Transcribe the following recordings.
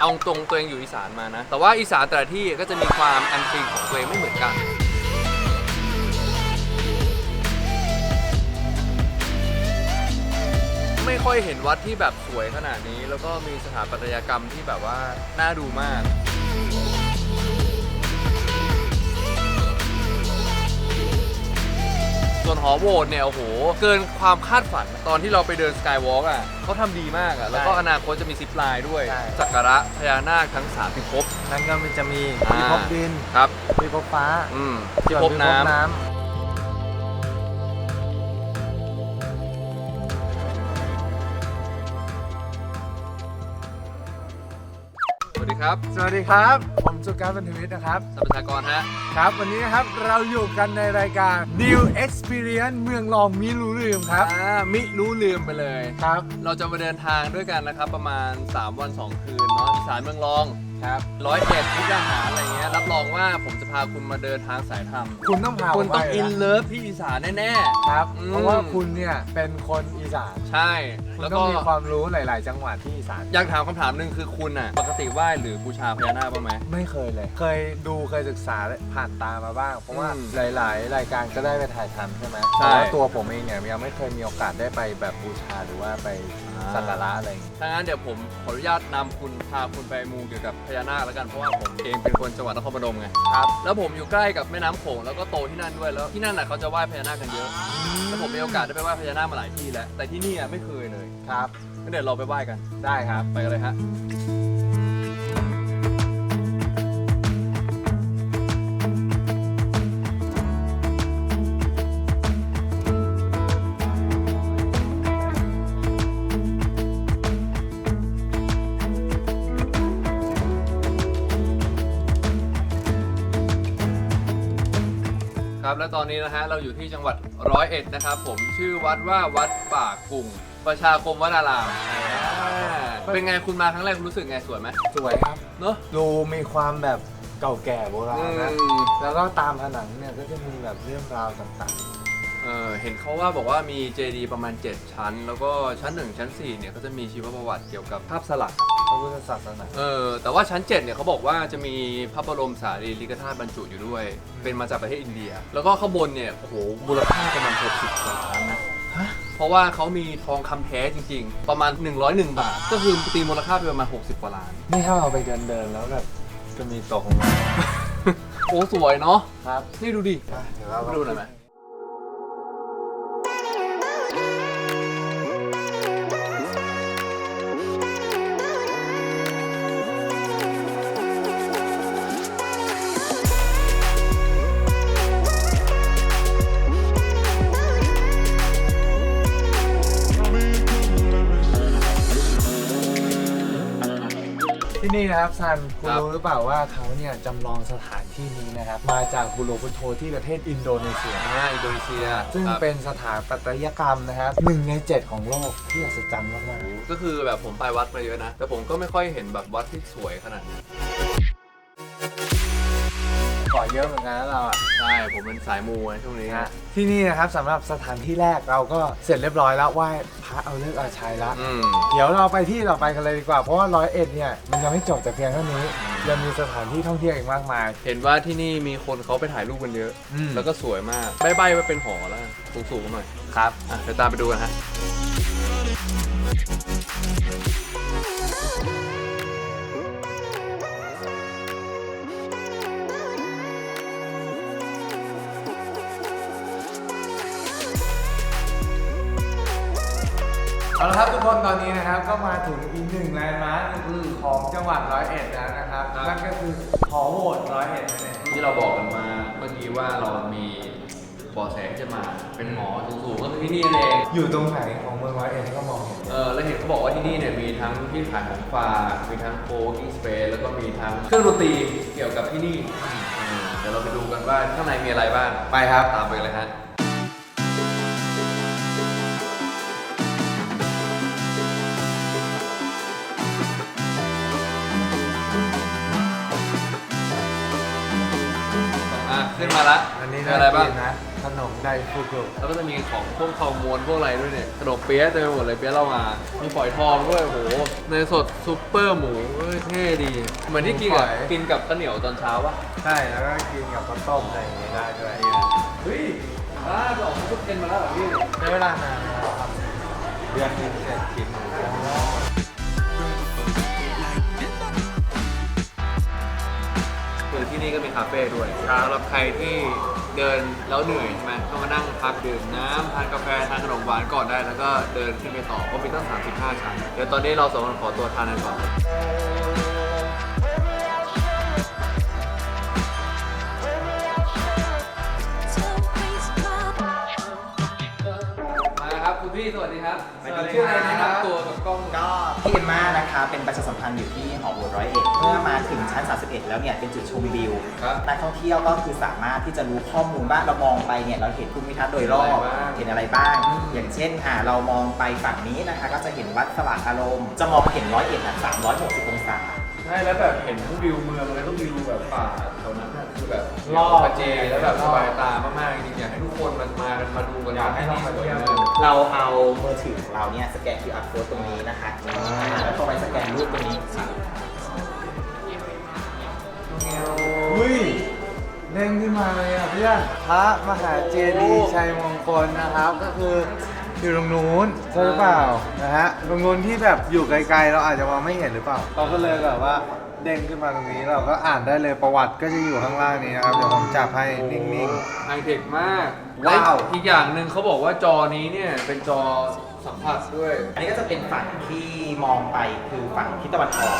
เอาตรงตัวเองอยู่อีสานมานะ แต่ว่าอีสานแต่ละที่ก็จะมีความอันซีนของตัวเองไม่เหมือนกัน ไม่ค่อยเห็นวัดที่แบบสวยขนาดนี้ แล้วก็มีสถาปัตยกรรมที่แบบว่าน่าดูมาก ส่วนหอโหวตเนี่ยโอ้โหเกินความคาดฝันตอนที่เราไปเดินสกายวอล์กอะเขาทำดีมากอะแล้วก็ใช่อนาคตจะมีซิปไลน์ด้วยใช่ สักการะพญานาคทั้งสามพิภพ นั่นก็มันจะมีอ่า พิภพดินครับ พิภพฟ้าอืมพิส่วนภพน้ำ ครับำสวัสดีครับ ผมสุการบันเทวิทย์นะครับสัมปทากรฮะ ครับ วันนี้นะครับเราอยู่กันในรายการ New Experience เมืองรองมิรู้ลืมครับ อ่า มิรู้ลืมไปเลย ครับ เราจะมาเดินทางด้วยกันนะครับ ประมาณ 3 วัน 2 คืนเนาะที่สายเมืองรอง ครับร้อยเอ็ดมุกดาหารอะไรเงี้ยรับรองว่าผมจะพาคุณมาเดินทางสายธรรมคุณต้องพาคุณต้องผมไปอินนะเลิฟที่อีสานแน่ ครับ อืม เพราะว่าคุณเนี่ยเป็นคนอีสานๆ ใช่ คุณแล้วต้ก็องมีความรู้หลาย ๆ จังหวัดที่อีสานอยากถามคำถามหนึ่งคือคุณอะ ปกติไหว้หรือบูชาพญานาคบ้างไหม ไม่เคยเลย เคยดูเคยศึกษาผ่านตามาบ้าง เพราะว่าอืมหลาย ๆ รายการก็ได้ไปถ่ายทำใช่ไหมใช่ แต่ว่าตัวผมเองเนี่ยยังไม่เคยมีโอกาสได้ไปแบบบูชาหรือว่าไป สักการะอะไรอย่างงี้ถ้างั้นเดี๋ยวผมขออนุญาตนำคุณพาคุณไปมูเกี่ยวกับพญานาคแล้วกันเพราะว่าผมเองเป็นคนจังหวัดนครพนมไงครับแล้วผมอยู่ใกล้กับแม่น้ำโขงแล้วก็โตที่นั่นด้วยแล้วที่นั่นน่ะเขาจะไหว้พญานาคกันเยอะแล้วผมมีโอกาสได้ไปไหว้พญานาคมาหลายที่แล้วแต่ที่นี่อะไม่เคยเลยครับงั้นเดี๋ยวเราไปไหว้กันได้ครับไปกันเลยฮะ ครับ และตอนนี้นะฮะเราอยู่ที่จังหวัดร้อยเอ็ดนะครับ ผมชื่อวัดว่าวัดป่ากุ่งประชาคมวัดอารามอ่าเป็นไงคุณมาครั้งแรกคุณรู้สึกไงสวยไหมสวยครับ เนอะดูมีความแบบเก่าแก่โบราณนะอืมแล้วก็ตามผนังเนี่ยก็จะมีแบบเรื่องราวต่างเออเห็นเขาว่าบอกว่ามีเจดีย์ประมาณ 7 ชั้น แล้วก็ชั้น 1 ชั้น 4 เนี่ยก็จะมีชีวประวัติเกี่ยวกับภาพสลักๆ พระพุทธศาสนา เออแต่ว่าชั้น 7 เนี่ยเขาบอกว่าจะมีพระบรมสารีริกธาตุบรรจุอยู่ด้วย เป็นมาจากประเทศอินเดีย แล้วก็ข้างบนเนี่ยโอ้โหมูลค่าประมาณ60กว่าล้านนะฮะเพราะว่าเขามีทองคำแท้จริง ๆ ประมาณ 101 บาท ก็คือตีมูลค่าไปประมาณ 60 กว่าล้านนี่ถ้าเราไปเดินเดินๆแล้วแบบจะมีตกลงมาโอ้สวยเนาะครับนี่ดูดิอะเดี๋ยวเราไปดูหน่อยไหม ที่นี่นะครับซันคุณรู้หรือเปล่าว่าเขาเนี่ยจำลองสถานที่นี้นะครับ มาจากบุโรพุโทที่ประเทศอินโดนีเซีย อ่าอินโดนีเซียซึ่งครับเป็นสถาปัตยกรรมนะครับหนึ่งในเจ็ดของโลกที่อัศจรรย์มากก็คือแบบผมไปวัดมาเยอะนะ แต่ผมก็ไม่ค่อยเห็นแบบวัดที่สวยขนาดนี้ๆข อเยอะเหมือนกันนะเราอะ ใช่ ผมเป็นสายมูนะช่วงนี้นะฮะที่นี่นะครับสำหรับสถานที่แรกเราก็เสร็จเรียบร้อยแล้วไหว้พระเอาเลิกษ์เอาชัยละอืม เดี๋ยวเราไปที่ต่อไปกันเลยดีกว่า เพราะว่าร้อยเอ็ดเนี่ยมันยังไม่จบแต่เพียงเท่านี้ยังมีสถานที่ท่องเที่ยวอีกมากมาย เห็นว่าที่นี่มีคนเขาไปถ่ายรูปกันเยอะ อืม แล้วก็สวยมาก ใบๆว่าเป็นหอแล้วสูงๆหน่อย ครับอะเดี๋ยวตามไปดูกันฮะ เอาละครับทุกคนตอนนี้นะครับก็มาถึงอีกหนึ่งแลนด์มาร์คของจังหวัดร้อยเอ็ดแล้วนะครับครับ นั่นก็คือหอโหวตร้อยเอ็ดนั่นเองที่เราบอกกันมาเมื่อกี้ว่าเรามีเบอแสที่จะมาเป็นหอสูงๆก็คือที่นี่เองอยู่ตรงไหนของเมืองร้อยเอ็ดก็มองเห็น เออแล้วเห็นเขาบอกว่าที่นี่เนี่ยมีทั้งที่ขายของฝากมีทั้งโคกิ้งสเปซแล้วก็มีทั้งเครื่องดนตรีเกี่ยวกับที่นี่อืมเดี๋ยวเราไปดูกันว่าข้างในมีอะไรบ้างไปครับตามไปเลยฮะ มาละอันนี้มีอะไรบ้าง กินนะขนมไดฟูกุแล้วก็จะมีของพวกทองม้วนพวกอะไรด้วยเนี่ยขนมเปี๊ยะเต็มไปหมดเลยเปี๊ยะเรามา มีฝอยทองด้วยโอ้โหเนยสดซุปเปอร์หมูเอ้ยเท่ดี เหมือนที่กินกับกินกับข้าวเหนียวตอนเช้าปะใช่แล้วก็กินกับข้าวต้มอะไรอย่างเงี้ยได้ด้วยเฮ้ยอ่าจะออกซุปเย็นมาแล้วเหรอพี่ ใช้เวลานานนะครับเดือนหนึงเสร็จกินคือ นี่ก็มีคาเฟ่ด้วยสำหรับใครที่เดินแล้วเหนื่อยใช่ไหมก็มานั่งพักดื่มน้ำทานกาแฟทานขนมหวานก่อนได้ แล้วก็เดินขึ้นไปต่อเพราะมีตั้ง35ชั้น เดี๋ยวตอนนี้เราสองคนขอตัวทานกันก่อน พี่สวัสดีครับสวัสดีชื่ออะไรครับนะครับตัวกับกล้องก็พี่เอ็มมานะคะเป็นประชาสัมพันธ์อยู่ที่หอโบสถ์ร้อยเอ็ดเมื่อมาถึงชั้น 31 แล้วเนี่ยเป็นจุดชมวิวครับนักท่องเที่ยวก็คือสามารถที่จะรู้ข้อมูลว่าเรามองไปเนี่ยเราเห็นภูมิทัศน์โดยรอบเห็เห็นนอะอะไรไรบ้าบ้างงอย่างเช่นอ่าเรามองไปฝั่งนี้นะคะก็จะเห็นวัดสว่างอารมณ์จะมองเห็นร้อยเอ็ดอะ360 องศา ใช่แล้วแบบเห็นทั้งวิวเมืองแล้วก็วิวแบบป่าแถวนั้นน่ะคือแบบรอบ ประเจแล้วแบบสบายตามากๆจริงๆอยากให้ทุกคนมันมากันมาดูกันอยากให้ลองมาเที่ยว เราเอามือถือของเราเนี่ยสแกน QR code ตรงนี้นะคะแล้วก็ไปสแกนรูปตรงนี้อุ้ยเด้งขึ้นมาเลยอะเพื่อนพระมหาเจดีย์ชัยมงคลนะครับ ก็คือ อยู่ตรงนู้นใช่หรือเปล่านะฮะตรงนู้นที่แบบอยู่ไกลๆ เราอาจจะมองไม่เห็นหรือเปล่าเราก็เลยแบบว่าเด้งขึ้นมาตรงนี้เราก็อ่านได้เลยประวัติก็จะอยู่ข้างล่างนี้นะครับเดี๋ยวผมจับให้นิ่ง ไฮเทคมากว้าว และอีกอย่างหนึ่งเขาบอกว่าจอนี้เนี่ยเป็นจอสัมผัสด้วย อันนี้ก็จะเป็นฝั่งที่มองไปคือฝั่งทิศตะวันออก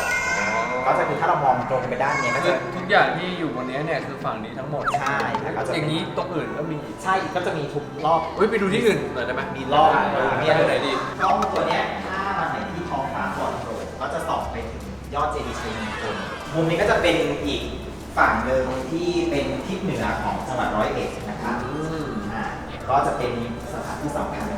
ก็จะคือถ้าเรามองตรงไปด้านเนี้ยก็คืจะอทุกอย่างที่อยู่บนนี้เนี่ยคือฝั่งนี้ทั้งหมดใช่แล้วก็จะ อย่างนี้ตรงอื่นก็มีใช่ก็จะมีทุกรอบ เฮ้ยไปดูที่อื่นหน่อยได้ไหมมีรอบได้เออมีมีอะไรไหนดี กล้องตัวเนี้ยถ้ามันไหนที่ท้องฟ้าปลอดโปร่งก็จะส่องไปถึงยอดเจดีย์ชัยมงคลมุมนี้ก็จะเป็นอีกฝั่งหนึ่งที่เป็นทิศเหนือของจังหวัดร้อยเอ็ดนะครับ อืม อ่าก็จะเป็นสถานที่สำคัญ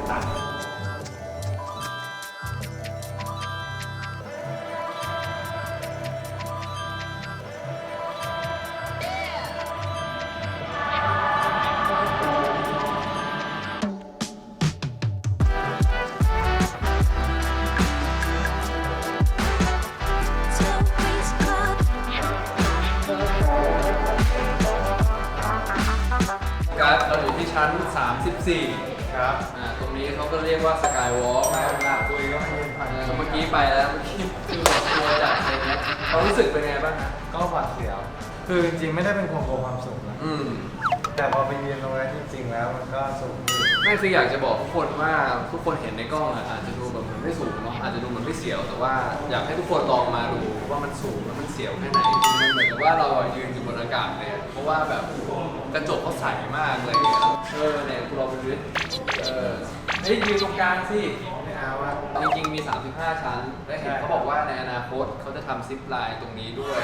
คือจริงๆ ไม่ได้เป็นคนกลัวความสูงนะอืมแต่พอไปยืนตรงนั้นจริงๆ แล้วมันก็สูงอยู่ไม่คืออยากจะบอกทุกคนว่าทุกคนเห็นในกล้องอะอาจจะดูแบบเหมือนไม่สูงเนาะอาจจะดูเหมือนไม่เสียว แต่ว่าอยากให้ทุกคนลองมาดูว่ามันสูงแล้วมันเสียวแค่ไหนมันเหมือนกับว่าเราอะยืนอยู่บนอากาศเลยอะเพราะว่าแบบกระจกเขาใสมากเลยอะเออเนี่ยคุณลองไปดูดิเออเฮ้ยยืนตรงกลางสิ ไม่เอาอะจริงๆมี 35 ชั้น และเห็นเขาบอกว่าในอนาคตเขาจะทำซิปไลน์ตรงนี้ด้วย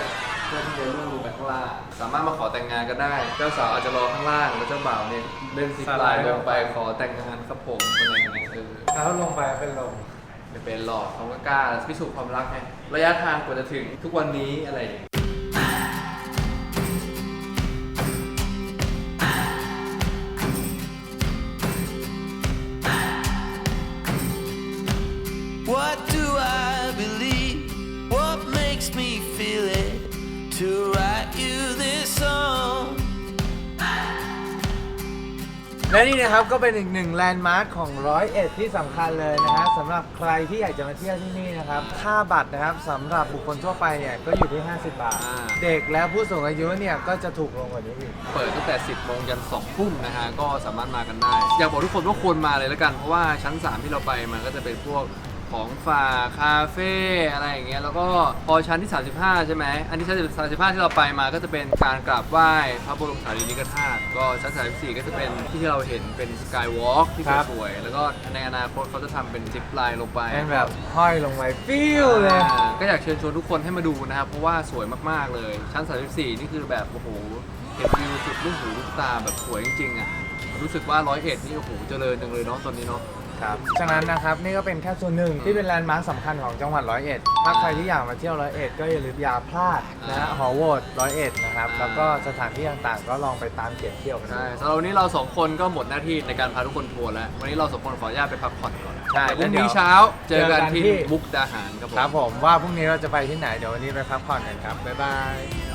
เพื่อที่จะลุ่งลงไปข้างล่าง สามารถมาขอแต่งงานกันได้ เจ้าสาวอาจจะรอข้างล่าง แล้วเจ้าบ่าวเนี่ยเล่นซิปไลน์ลงไปขอแต่งงานครับผมอะไรอย่างเงี้ยเออถ้าลงไปเป็นลมไม่เป็นหรอกเขาก็กล้าพิสูจน์ความรักไงระยะทางกว่าจะถึงทุกวันนี้อะไรอย่างเงี้ย และนี่นะครับก็เป็นอีกหนึ่งแลนด์มาร์คของร้อยเอ็ดที่สำคัญเลยนะฮะสำหรับใครที่อยากจะมาเที่ยวที่นี่นะครับ ค่าบัตรนะครับสำหรับบุคคลทั่วไปเนี่ยก็อยู่ที่ 50 บาท อ่า เด็กและผู้สูงอายุเนี่ยก็จะถูกลงกว่านี้อีก เปิดตั้งแต่ 10โมงยัน2ทุ่มนะฮะ ก็สามารถมากันได้ อยากบอกทุกคนว่าควรมาเลยแล้วกัน เพราะว่าชั้น 3 ที่เราไปมันก็จะเป็นพวก ของฝากคาเฟ่อะไรอย่างเงี้ยแล้วก็พอชั้นที่ 35 ใช่ไหมอันที่ชั้น35 ที่เราไปมาก็จะเป็นการกราบไหว้พระบรมสารีริกธาตุก็ชั้น34ก็จะเป็นที่ที่เราเห็นเป็นสกายวอล์กที่ครับสวยๆแล้วก็ในอนาคตเขาจะทำเป็นซิปไลน์ลงไป เป็นแบบห้อยลงไปฟิวเลย อ่าก็อยากเชิญชวนทุกคนให้มาดูนะครับ เพราะว่าสวยมากๆเลย ชั้น 34 นี่คือแบบ โอ้โห เห็นวิวสุดลูกหูลูกตาแบบสวยจริงๆอะ รู้สึกว่าร้อยเอ็ดนี่ โอ้โห เจริญจังเลยเนาะตอนนี้เนาะ ครับฉะนั้นนะครับนี่ก็เป็นแค่ส่วนหนึ่งที่เป็นแลนด์มาร์คสำคัญของจังหวัดร้อยเอ็ดถ้าใครที่อยากมาเที่ยวร้อยเอ็ดก็อย่าลืมอย่าพลาดนะฮะอ่าหอโหวตร้อยเอ็ดนะครับอ่าแล้วก็สถานที่ต่างๆ ก็ลองไปตามเก็บเที่ยวกันดู ใช่สำหรับวันนี้เราสองคนก็หมดหน้าที่ในการพาทุกคนทัวร์แล้ว วันนี้เราสองคนขออนุญาตไปพักผ่อนก่อนใช่เดี๋ยวพรุ่งแล้วเดี๋นี้ยวเช้าเจอกันเจอกันที่ที่ มุกดาหารครับผม ครับผมว่าพรุ่งนี้เราจะไปที่ไหนเดี๋ยววันนี้ไปพักผ่อนกันครับบ๊ายบาย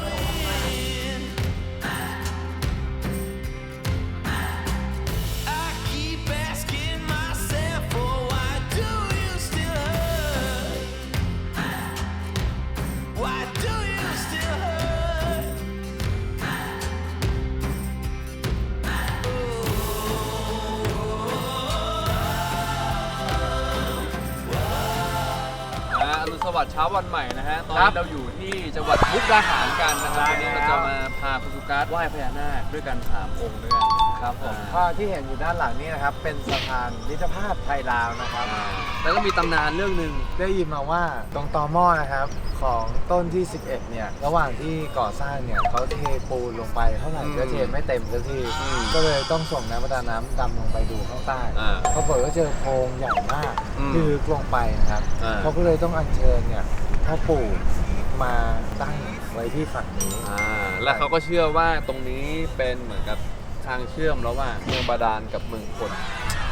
วัสดิ์เช้าวันใหม่นะฮะ ตอนครันี้บเราอยู่ที่จังหวัดมุกดาหารกันนะครับใช่วันนี้เราแล้วจะมาพาคุณสุการ์ดไหว้พญานาคด้วยกันสามองค์ด้วยกัน ครับผมอ่าก็ที่เห็นอยู่ด้านหลังนี่นะครับเป็นสะพานมิตรภาพไทยลาวนะครับอ่าแล้วก็มีตำนานเรื่องหนึ่งได้ยินมาว่าตรงตอหม้อนะครับของต้นที่ 11 เนี่ย ระหว่างที่ก่อสร้างเนี่ยเขาเทปูนลงไปเท่าไหร่อืมก็เทไม่เต็มสักทีอืมก็เลยต้องส่งนักประดาน้ำดำลงไปดูข้างใต้อ่าปรากฏว่าเจอโพรงใหญ่มากอืมที่ลึกลงไปนะครับอ่าเขาก็เลยต้องอัญเชิญเนี่ยพ่อปู่มาตั้งไว้ที่ฝั่งนี้อ่าแล้วเขาก็เชื่อว่าตรงนี้เป็นเหมือนกับ ทางเชื่อมระหว่างเมืองบาดาลกับเมืองคน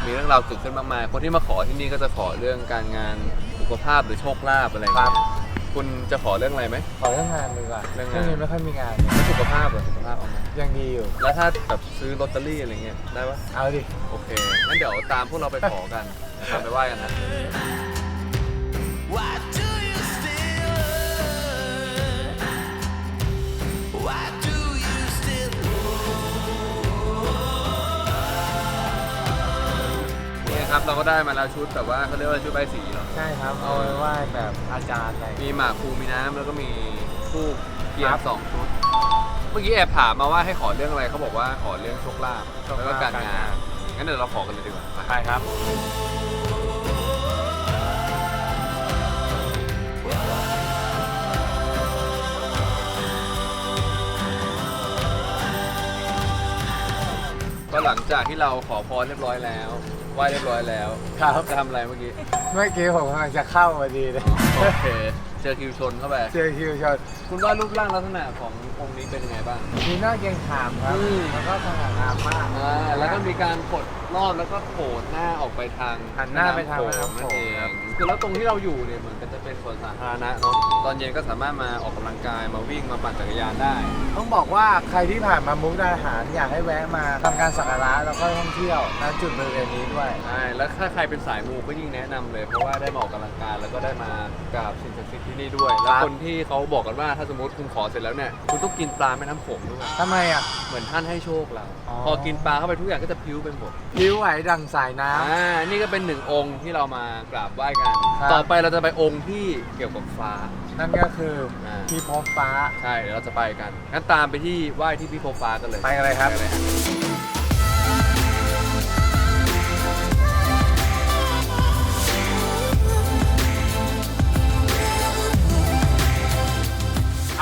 มีเรื่องราวเกิดขึ้นมากมาย คนที่มาขอที่นี่ก็จะขอเรื่องการงานสุขภาพหรือโชคลาภอะไรอย่างครัเงี้บยคุณจะขอเรื่องอะไรไหม ขอเรื่องงานดีกว่าเรื่องงาน นี้ไม่ค่อยมีงานแล้วสุขภาพเหรอสุขภาพเอาไหมยังดีอยู่ แล้วถ้าแบบซื้อลอตเตอรี่อะไรเงี้ยได้ปะเอาดิ โอเคงั้นเดี๋ยวตามพวกเราไปขอกันนะครับไปไหว้กันนะ นี่ครับ เราก็ได้มาแล้วชุดแบบว่าเขาเรียกว่าชุดใบสีเนาะ ใช่ครับ เอาไว้ไหว้แบบอาจารย์อะไร มีหมากภูมีน้ำแล้วก็มีทูบเทียครันบสองชุด เมื่อกี้แอบถามมาว่าให้ขอเรื่องอะไรเขาบอกว่าขอเรื่องโชคลาภโชคลาภแล้วก็การการงางาน น งั้นเดี๋ยวเราขอกันเลยดีกว่าไปไปครับ ก็หลังจากที่เราขอพรเรียบร้อยแล้ว ไหว้เรียบร้อยแล้วครับ จะทำอะไรเมื่อกี้ เมื่อกี้ผมกำลังจะเข้าพอดีเลยโอเค เจอคิวชนเข้าไป เจอคิวชนคุณว่ารูปร่างลักษณะขององค์นี้เป็นยังไงบ้าง มีหน้าเกรงขามครับ อืม แล้วก็สง่างามมาก อ่าแล้วก็มีการกดรอบแล้วก็โผล่หน้าออกไปทางหันหน้าไปทางแม่น้ำโขงนั่นเองครับ คือแล้วตรงที่เราอยู่เนี่ยเหมือนกันจะ เป็นสวนสาธารณะเนาะตอนเย็นก็สามารถมาออกกำลังกายมาวิ่งมาปั่นจักรยานได้ ต้องบอกว่าใครที่ผ่านมามุกดาหาร อยากให้แวะมาทำการสักการะแล้วก็ท่องเที่ยวณจุดบริเวณนี้ด้วย ใช่ แล้วถ้าใครเป็นสายมูก็ยิ่งแนะนำเลย เพราะว่าได้มาออกกำลังกายแล้วก็ได้มากราบสิ่งศักดิ์สิทธิ์ที่นี่ด้วย แล้วคนที่เขาบอกกันว่าถ้าสมมติคุณขอเสร็จแล้วเนี่ยคุณต้องกินปลาแม่น้ำโขงด้วย ทำไมอะ เหมือนท่านให้โชคเรา อ๋อ พอกินปลาเข้าไปทุกอย่างก็จะพิ้วไปหมดริ้วไหวดังสายน้ อ่า นี่ก็เป็นหนึ่งองค์ที่เรามากราบไหว้กัน ครับต่อไปเราจะไปองค์ที่เกี่ยวกับฟ้าำนั่นก็คืออาพิภพฟ้า ใช่เดี๋ยวเราจะไปกันงั้นตามไปที่ไหว้ที่พิภพฟ้ากันเลยไปกันเลยครับไปเลยฮะ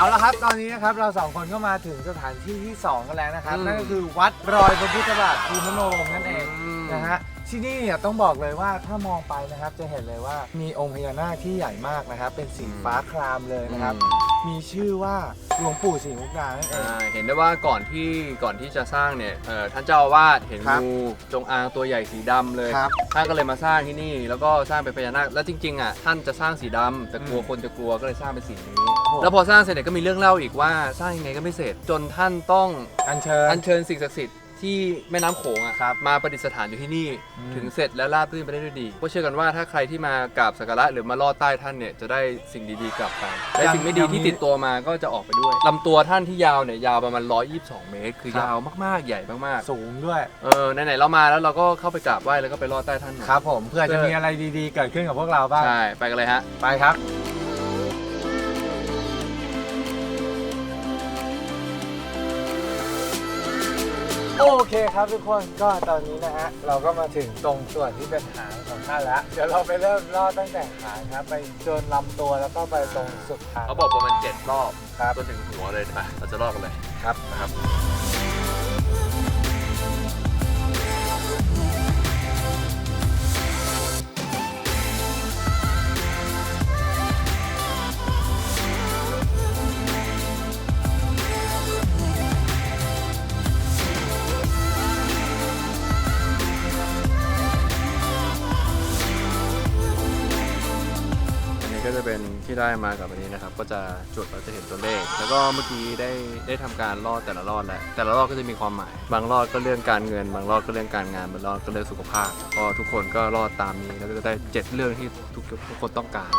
เอาละครับ ตอนนี้นะครับเราสองคนก็มาถึงสถานที่ที่ 2 กันแล้วนะครับอืมนั่นก็คือวัดรอยพระพุทธบาทภูมิโนรมนั่นเอง อืม นะฮะ ที่นี่เนี่ยต้องบอกเลยว่าถ้ามองไปนะครับจะเห็นเลยว่ามีองค์พญานาคที่ใหญ่มากนะครับ เป็นสีฟ้าครามเลยนะครับ มีชื่อว่าหลวงปู่ศรีมุกดานั่นเอง อ่าเห็นได้ว่าก่อนที่ก่อนที่จะสร้างเนี่ยเอ่อท่านเจ้าอาวาสเห็นครับงูจงอางตัวใหญ่สีดำเลยครับท่านก็เลยมาสร้างที่นี่ แล้วก็สร้างเป็นพญานาคแล้วจริงๆอะท่านจะสร้างสีดำแต่กลัวอืมคนจะกลัวก็เลยสร้างเป็นสีนี้โอ้แล้วพอสร้างเสร็จเนี่ยก็มีเรื่องเล่าอีกว่าสร้างยังไงก็ไม่เสร็จจนท่านต้องอัญเชิญ อัญเชิญสิ่งศักดิ์สิทธิ์ ที่แม่น้ำโขงอะครับมาประดิษฐานอยู่ที่นี่อืม ถึงเสร็จและราบรื่นไปได้ด้วยดีก็เชื่อกันว่าถ้าใครที่มากราบสักการะหรือมาลอดใต้ท่านเนี่ยจะได้สิ่งดีๆกลับไปและสิ่งไม่ดีที่ติดตัวมาก็จะออกไปด้วยลำตัวท่านที่ยาวเนี่ยยาวประมาณ 122 เมตร คือยาวมากๆใหญ่มากสูงด้วย ๆเออไหนๆเรามาแล้วเราก็เข้าไปกราบไหว้แล้วก็ไปลอดใต้ท่านหน่อยครับผมเพื่อจะมีอะไรดีๆ เกิดขึ้นกับพวกเราบ้าง ใช่ไปกันเลยฮะ ไปครับ โอเคครับทุกคนก็ตอนนี้นะฮะเราก็มาถึงตรงส่วนที่เป็นหางของท่านแล้ว เดี๋ยวเราไปเริ่มลอดตั้งแต่หางครับไปจนลำตัวแล้วก็ไปตรงสุดทาง เขาบอกประมาณ7รอบครับ จนถึงหัวเลยไปเราจะลอดกันเลยครับ นะครับ เป็นที่ได้มากับอันนี้นะครับ ก็จะจุดเราจะเห็นตัวเลข แล้วก็เมื่อกี้ได้ได้ทำการรอดแต่ละรอดแล้วแต่ละรอดก็จะมีความหมาย บางรอดก็เรื่องการเงิน บางรอดก็เรื่องการงานบางรอดก็เรื่องสุขภาพ ก็ทุกคนก็รอดตามนี้แล้วก็จะได้เจ็ดเรื่องที่ทุกทุกคนต้องการ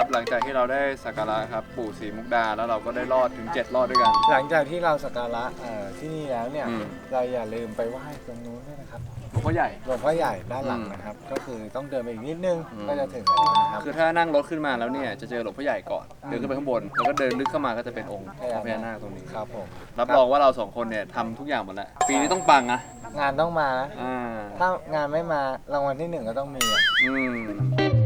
ครับ หลังจากที่เราได้สักการะครับปู่ศรีมุกดาแล้วเราก็ได้รอดถึง 7 รอดด้วยกัน หลังจากที่เราสักการะเอ่อที่นี่แล้วเนี่ย อืม เราอย่าลืมไปไหว้ตรงนู้นด้วยนะครับ หลวงพ่อใหญ่ หลวงพ่อใหญ่ด้านหลังอืมนะครับ ก็คือต้องเดินไปอีกนิดนึงอืม ก็จะถึงแล้วนะครับ คือถ้านั่งรถขึ้นมาแล้วเนี่ยจะเจอหลวงพ่อใหญ่ก่อนเดินขึ้นไปข้างบนแล้วก็เดินลึกเข้ามาก็จะเป็นองค์พระพญานาคตรงนี้ครับผม รับรองว่าเราสองคนเนี่ยทำทุกอย่างหมดแล้วปีนี้ต้องปังนะงานต้องมานะอ่าถ้างานไม่มารางวัลที่หนึ่งก็ต้องมีอะ อืม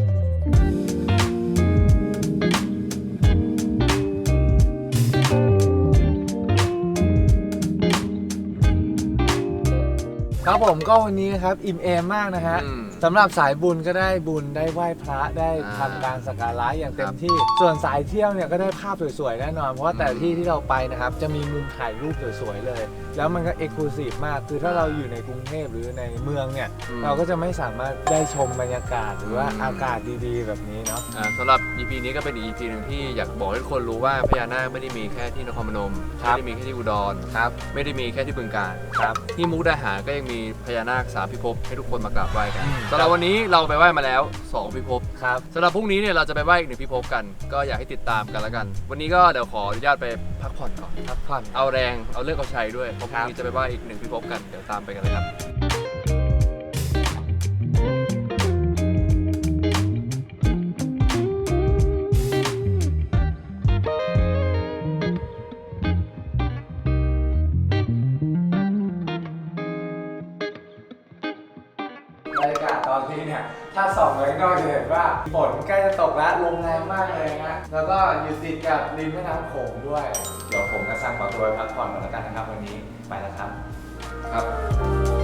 ครับผมก็วันนี้นะครับอิ่มเอมมากนะฮะ อืม สำหรับสายบุญก็ได้บุญได้ไหว้พระได้อ่าทำการสักการะอย่างเต็ครัมบที่ ส่วนสายเที่ยวเนี่ยก็ได้ภาพสวยๆแน่นอน เพราะว่าแต่อืมที่ที่เราไปนะครับ จะมีมุมถ่ายรูปสวยๆเลย แล้วมันก็เอกลูซีฟมากคือถ้าเราอยู่ในกรุงเทพหรือในเมืองเนี่ยอืมเราก็จะไม่สามารถได้ชมบรรยากาศหรือว่าอืมอากาศดีๆ แบบนี้เนาะอ่าสำหรับ EP นี้ก็เป็นอีก EP หนึ่งที่อยากบอกให้ทุกคนรู้ว่าพญานาคไม่ได้มีแค่ที่นครพนมครัไม่บได้มีแค่ที่อุดรครับไม่ได้มีแค่ที่บึงกาฬครับที่มุกดาหารก็ยังมีพญานาคสามพิภพให้ทุกคนมากราบไหว้กันอืมสำหรับวันนี้เราไปไหว้มาแล้ว 2 พิภพครับ สำหรับพรุ่งนี้เนี่ยเราจะไปไหว้อีกหนึ่งพิภพกัน ก็อยากให้ติดตามกันแล้วกัน วันนี้ก็เดี๋ยวขออนุญาตไปพักผ่อนก่อน พักผ่อน เอาแรง เอาเลือกเอาชัยด้วยเพราะพครัรุ่งบนี้จะไปไหว้อีกหนึ่งพิภพกัน เดี๋ยวตามไปกันเลยครับ ถ้าส่องเลยก็จะเห็นว่าฝนใกล้จะตกแล้วลมแรงมากเลยนะแล้วก็อยู่ติดกับริมแม่น้ำโขงด้วย เดี๋ยวผมกับซังขอตัวไปพักผ่อนก่อนแล้วกันนะครับวันนี้ไปแล้วครับ ครับ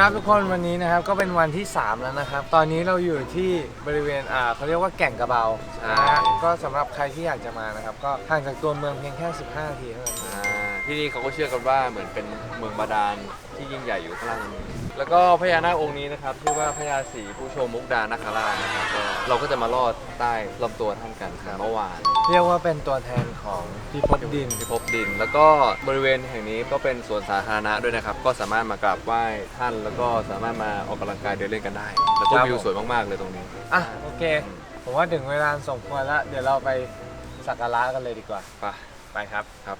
ครับทุกคนวันนี้นะครับก็เป็นวันที่ 3 แล้วนะครับ ตอนนี้เราอยู่ที่บริเวณอ่าเขาเรียกว่าแก่งกระเบาใช่ นะฮะก็สำหรับใครที่อยากจะมานะครับ ก็ห่างจากตัวเมืองเพียงแค่ 15นาทีเท่านั้น อ่าที่นี่เขาก็เชื่อกันว่าเหมือนเป็นเมืองบาดาลที่ยิ่งใหญ่อยู่ข้างล่าง แล้วก็พญานาคองค์นี้นะครับชื่อว่าพญาศรีผู้ชมมุกดานาคราชนะครับก็เราก็จะมาลอดใต้ลำตัวท่านกันครับเมื่อวาน เรียกว่าเป็นตัวแทนของพิภพดิน พิภพดิน แล้วก็บริเวณแห่งนี้ก็เป็นสวนสาธารณะด้วยนะครับ ก็สามารถมากราบไหว้ท่าน แล้วก็สามารถมาออกกำลังกายเดินเล่นกันได้ แล้วก็ครับวิวผม สวยมากๆเลยตรงนี้ อะโอเค ผมว่าถึงเวลาสมควรแล้ว เดี๋ยวเราไปสักการะกันเลยดีกว่า ไป ไปครับ ครับ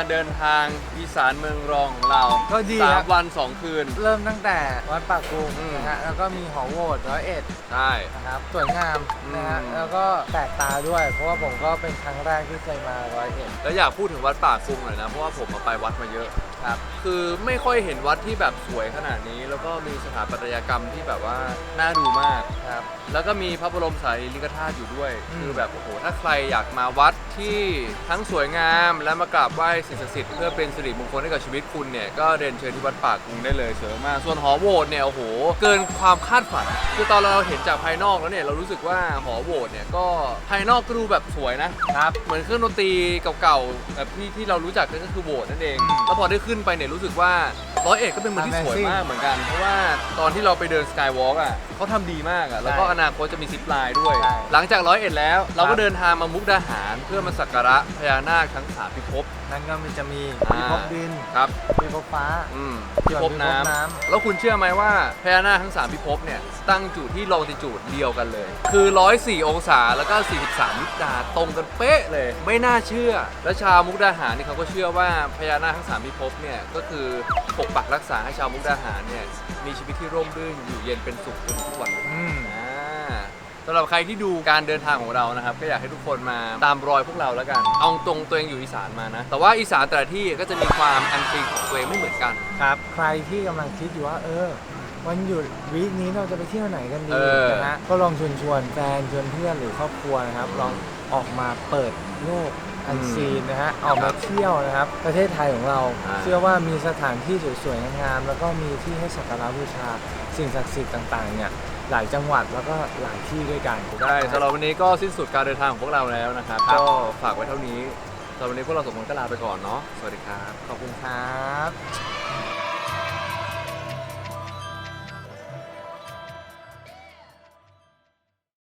กับการเดินทางอีสานเมืองรองของเราก็ดีสาครัมบ วันสองคืน เริ่มตั้งแต่วัดปากกุงอืม นะฮะแล้วก็มีหอโหวตร้อยเอ็ดใช่ นะครับสวยงามนะฮะอืม แล้วก็แปลกตาด้วย เพราะว่าผมก็เป็นครั้งแรกที่เคยมาร้อยเอ็ดแล้วอยากพูดถึงวัดป่าคุงหน่อยนะ เพราะว่าผมมาไปวัดมาเยอะ ครับ คือไม่ค่อยเห็นวัดที่แบบสวยขนาดนี้ แล้วก็มีสถาปัตยกรรมที่แบบว่าน่าดูมาก ครับ แล้วก็มีพระบรมสารีริกธาตุอยู่ด้วย อืม คือแบบโอ้โหถ้าใครอยากมาวัด ที่ทั้งสวยงามและมากราบไหว้สิ่งศักดิ์สิทธิ์เพื่อเป็นสิริมงคลให้กับชีวิตคุณเนี่ยก็เรียนเชิญที่วัดป่ากรุงได้เลยสวยมากส่วนหอโหวตเนี่ยโอ้โหเกินความคาดฝัน คือตอนเราเห็นจากภายนอกแล้วเนี่ยเรารู้สึกว่าหอโหวตเนี่ยก็ภายนอกก็ดูแบบสวยนะครับเหมือนเครื่องดนตรีเก่าๆแบบที่ที่เรารู้จักก็คือโหวตนั่นเองอืมแล้วพอได้ขึ้นไปเนี่ยรู้สึกว่าร้อยเอ็ดก็เป็นเมืองที่สวย Amazing มากเหมือนกัน เพราะว่าตอนที่เราไปเดินสกายวอล์กอะเขาทำดีมากอะแล้วก็ใช่อนาคตจะมีซิปไลน์ด้วยใช่หลังจากร้อยเอ็ดแล้ว เราคก็รับเดินทางมามุกดาหารเพื่อมาสักการะพญานาคทั้งสามพิภพ นั่นก็มีจะมีอ่า พิภพดินครับ พิภพฟ้า อืมส่พิวนภพน้พิภพน้ำ แล้วคุณเชื่อไหมว่าพญานาคทั้ง3พิภพเนี่ย ตั้งจุดที่ลองติจูดเดียวกันเลย คือ 104 องศาแล้วก็ 43ลิตราตรงกันเป๊ะเลย ไม่น่าเชื่อ และชาวมุกดาหารนี่เขาก็เชื่อว่าพญานาคทั้ง3พิภพเนี่ย ก็คือปกปักรักษาให้ชาวมุกดาหารเนี่ย มีชีวิตที่ร่มรื่นอยู่เย็นเป็นสุขจนทุกวันนี้อืมอ่าสำหรับใครที่ดูการเดินทางของเรานะครับก็อยากให้ทุกคนมาตามรอยพวกเราแล้วกัน เอาตรงตัวเองอยู่อีสานมานะ แต่ว่าอีสานแต่ละที่ก็จะมีความอันซีนของตัวเองไม่เหมือนกัน ครับ ใครที่กำลังคิดอยู่ว่า เออ วันหยุดวีคนี้เราจะไปเที่ยวไหนกันดีเออ นะฮะก็ลองชวนชวนแฟนชวนเพื่อนหรือครอบครัวนะครับ ลองออกมาเปิดโลกอันซีนนะฮะออกมาเที่ยวนะครับ ประเทศไทยของเรา อ่า เชื่อว่ามีสถานที่สวยๆงามๆแล้วก็มีที่ให้สักการะบูชาสิ่งศักดิ์สิทธิ์ต่างๆเนี่ย หลายจังหวัดแล้วก็หลายที่ด้วยกันใช่สำหรับวันนี้ก็สิ้นสุดการเดินทางของพวกเราแล้วนะครับครับ ก็ฝากไว้เท่านี้สำหรับวันนี้พวกเราสองคนก็ลาไปก่อนเนาะสวัสดีครับ ขอบคุณครับ